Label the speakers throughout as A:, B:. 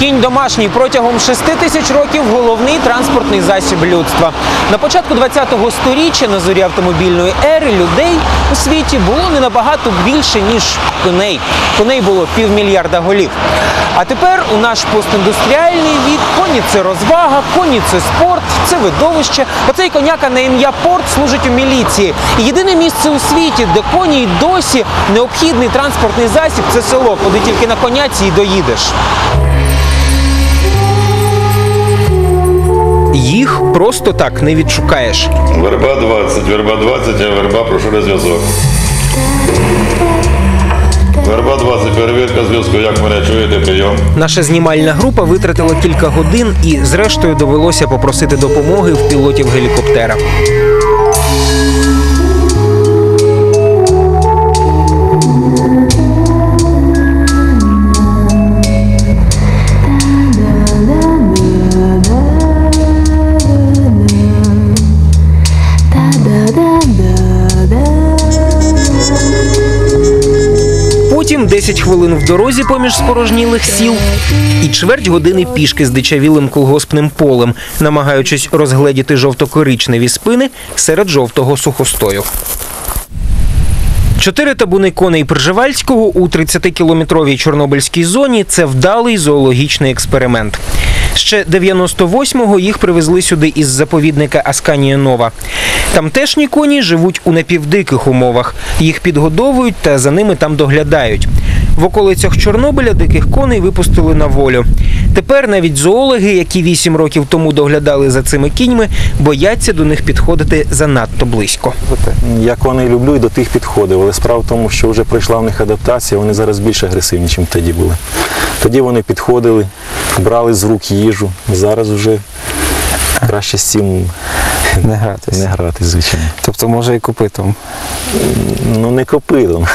A: Кінь домашній протягом 6 тисяч років головний транспортний засіб людства. На початку 20-го сторіччя на зорі автомобільної ери людей у світі було не набагато більше ніж коней. Коней було півмільярда голів. А тепер у наш постіндустріальний вік коні це розвага, коні це спорт, це видовище. Оцей коняка на ім'я Порт служить у міліції. І єдине місце у світі, де коні й досі необхідний транспортний засіб це село, куди тільки на коняці й доїдеш. Їх просто так не відшукаєш.
B: Верба 20, верба 20, а верба прошу на зв'язок. Верба 20, перевірка зв'язку, як мене чуєте, прийом.
A: Наша знімальна група витратила кілька годин і, зрештою, довелося попросити допомоги в пілотів гелікоптера. 10 хвилин в дорозі поміж спорожнілих сіл і чверть години пішки з дичавілим колгоспним полем, намагаючись розгледіти жовто-коричневі спини серед жовтого сухостою. Чотири табуни коней Пржевальського у 30-кілометровій Чорнобильській зоні це вдалий зоологічний експеримент. Ще 98-го їх привезли сюди із заповідника Асканія Нова. Тамтешні коні живуть у напівдиких умовах. Їх підгодовують та за ними там доглядають. В околицях Чорнобиля диких коней випустили на волю. Тепер навіть зоологи, які вісім років тому доглядали за цими кіньми, бояться до них підходити занадто близько.
C: Я коней люблю і до тих підходив, але справа в тому, що вже пройшла в них адаптація, вони зараз більш агресивні, ніж тоді були. Тоді вони підходили, брали з рук їжу. Зараз вже краще з цим
D: Не гратись.
C: не грати, звичайно.
D: Тобто може і копитом.
C: Ну не копитом.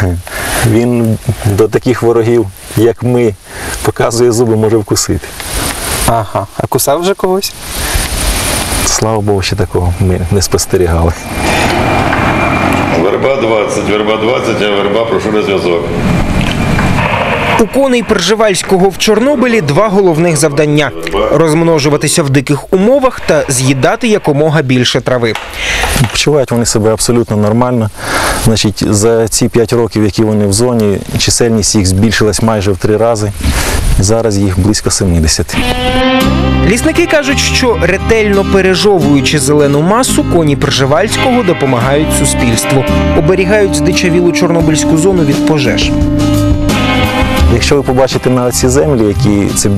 C: Він до таких ворогів, як ми, показує зуби, може вкусити.
D: Ага. А кусав вже когось?
C: Слава Богу, ще такого ми не спостерігали.
B: Верба 20, верба 20, а верба прошу на зв'язок.
A: У коней Пржевальського в Чорнобилі два головних завдання: розмножуватися в диких умовах та з'їдати якомога більше трави.
C: Почувають вони себе абсолютно нормально. Значить, за ці 5 років, які вони в зоні, чисельність їх збільшилась майже в три рази. Зараз їх близько 70.
A: Лісники кажуть, що ретельно пережовуючи зелену масу, коні Пржевальського допомагають суспільству, оберігають здичавілу Чорнобильську зону від пожеж.
C: Якщо ви побачите на ці землі, які це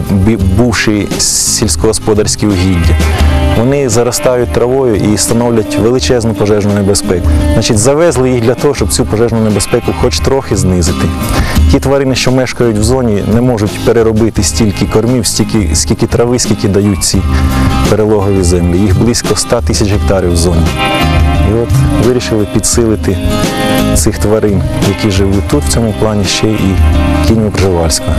C: бувші сільськогосподарські угіддя, вони заростають травою і становлять величезну пожежну небезпеку. Значить, завезли їх для того, щоб цю пожежну небезпеку хоч трохи знизити. Ті тварини, що мешкають в зоні, не можуть переробити стільки кормів, стільки, скільки трави, скільки дають ці перелогові землі. Їх близько 100 тисяч гектарів в зоні. І от вирішили підсилити цих тварин, які живуть тут, в цьому плані ще і кінь Пржевальського.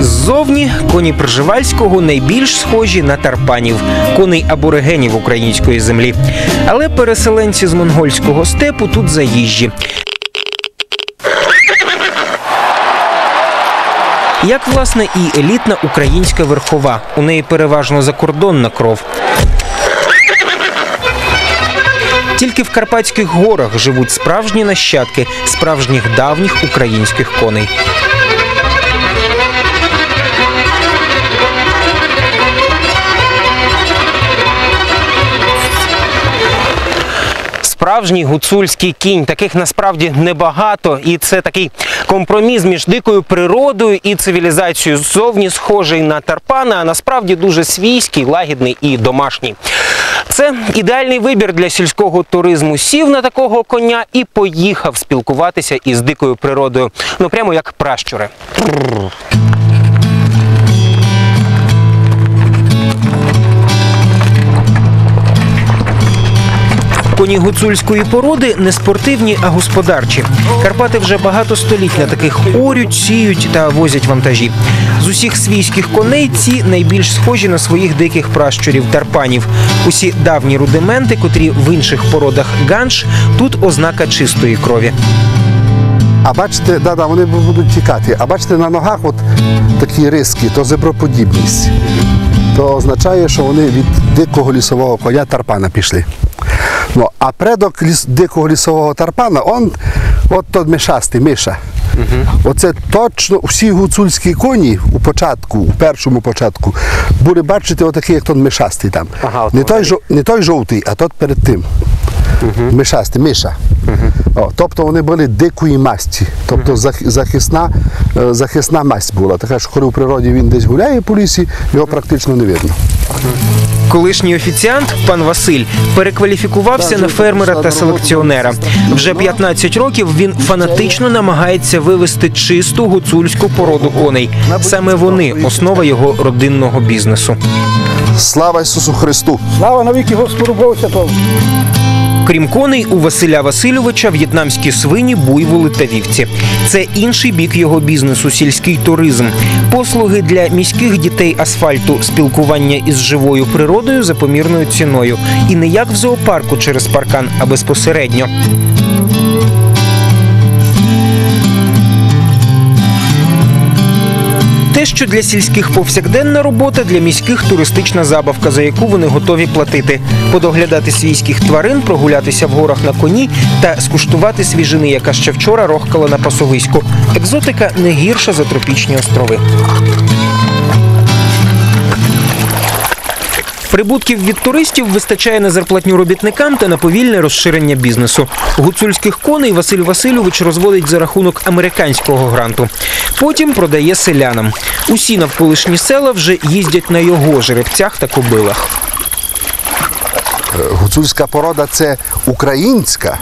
A: Ззовні коні Пржевальського найбільш схожі на тарпанів, коней аборигенів української землі. Але переселенці з монгольського степу тут заїжджі. Як власне і елітна українська верхова. У неї переважно закордонна кров. Тільки в Карпатських горах живуть справжні нащадки справжніх давніх українських коней. Справжній гуцульський кінь. Таких насправді небагато, і це такий компроміс між дикою природою і цивілізацією. Ззовні схожий на тарпана, а насправді дуже свійський, лагідний і домашній. Це ідеальний вибір для сільського туризму. Сів на такого коня і поїхав спілкуватися із дикою природою. Ну прямо як пращури. Коні гуцульської породи не спортивні, а господарчі. Карпати вже багато століть на таких орють, сіють та возять вантажі. З усіх свійських коней ці найбільш схожі на своїх диких пращурів тарпанів. Усі давні рудименти, котрі в інших породах ганш, тут ознака чистої крові.
E: А бачите, да, да, вони будуть тікати. А бачите, на ногах от такі риски, то зеброподібність. То означає, що вони від дикого лісового коня тарпана пішли. Ну, а предок ліс, дикого лісового тарпана, он, от той мишастий, миша. Оце точно всі гуцульські коні у початку, у першому початку, були бачити отакий, як тот мишастий там.
D: Ага, от
E: не, той, жов, не той жовтий, а тот перед тим. Мишастий, миша. О, тобто вони були дикої масті. Тобто зах- захисна, е, захисна масть була. Така що коли у природі він десь гуляє по лісі, його практично не видно.
A: Колишній офіціант, пан Василь, перекваліфікувався на фермера та селекціонера. Вже 15 років він фанатично намагається вивести чисту гуцульську породу коней. Саме вони основа його родинного бізнесу.
E: Слава Ісусу Христу!
F: Слава навіки Господу Богу Святому.
A: Крім коней, у Василя Васильовича в'єтнамські свині, буйволи та вівці. Це інший бік його бізнесу сільський туризм. Послуги для міських дітей асфальту, спілкування із живою природою за помірною ціною. І не як в зоопарку через паркан, а безпосередньо. Що для сільських повсякденна робота, для міських туристична забавка, за яку вони готові платити, подоглядати свійських тварин, прогулятися в горах на коні та скуштувати свіжини, яка ще вчора рохкала на пасовиську. Екзотика не гірша за тропічні острови. Прибутків від туристів вистачає на зарплатню робітникам та на повільне розширення бізнесу. Гуцульських коней Василь Васильович розводить за рахунок американського гранту. Потім продає селянам. Усі навколишні села вже їздять на його жеребцях та кобилах.
E: Гуцульська порода це українська,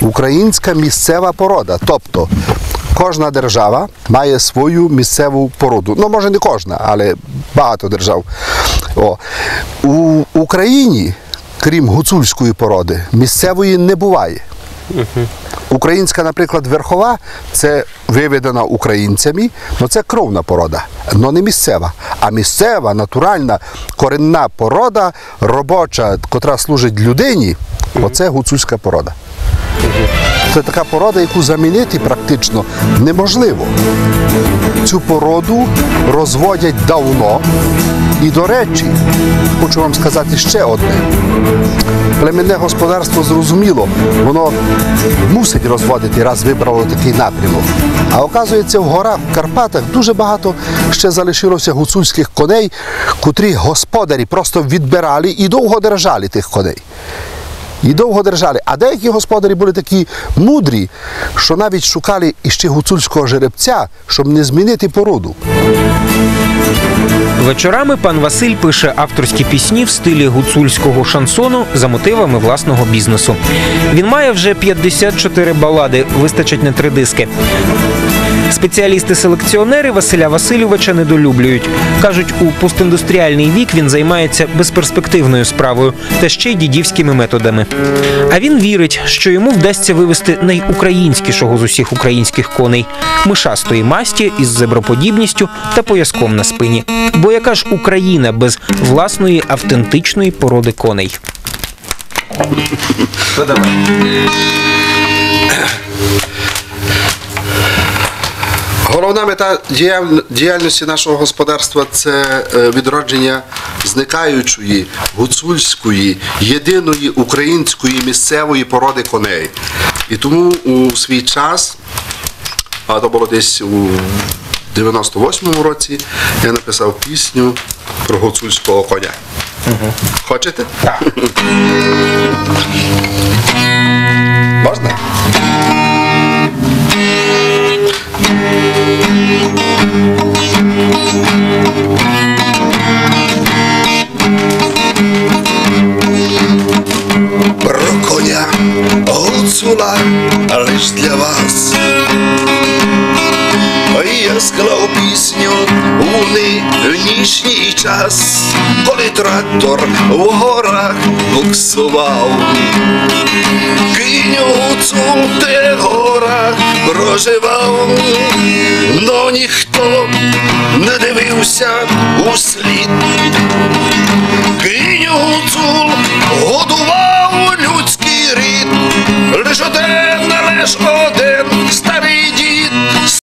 E: українська місцева порода. Тобто кожна держава має свою місцеву породу. Ну, може, не кожна, але багато держав. О. У Україні, крім гуцульської породи, місцевої не буває. Українська, наприклад, верхова це виведена українцями, але це кровна порода, але не місцева. А місцева, натуральна, коренна порода, робоча, котра служить людині, оце гуцульська порода. Це така порода, яку замінити практично неможливо. Цю породу розводять давно. І, до речі, хочу вам сказати ще одне. Племенне господарство зрозуміло, воно мусить розводити, раз вибрало такий напрямок. А оказується, в горах, в Карпатах дуже багато ще залишилося гуцульських коней, котрі господарі просто відбирали і довго держали тих коней. І довго держали. А деякі господарі були такі мудрі, що навіть шукали іще гуцульського жеребця, щоб не змінити породу.
A: Вечорами пан Василь пише авторські пісні в стилі гуцульського шансону за мотивами власного бізнесу. Він має вже 54 балади, вистачить на три диски. Спеціалісти-селекціонери Василя Васильовича недолюблюють. Кажуть, у постіндустріальний вік він займається безперспективною справою та ще й дідівськими методами. А він вірить, що йому вдасться вивести найукраїнськішого з усіх українських коней мишастої масті із зеброподібністю та пояском на спині. Бо яка ж Україна без власної автентичної породи коней?
E: Головна мета діяльності нашого господарства це е, відродження зникаючої гуцульської, єдиної української місцевої породи коней. І тому у свій час, а то було десь у 98-му році, я написав пісню про гуцульського коня. Хочете? Так. Можна?
G: Про коня гуцула лиш для вас. Я склав пісню у нинішній час, коли трактор в горах буксував. Кінь гуцул в тих горах проживав.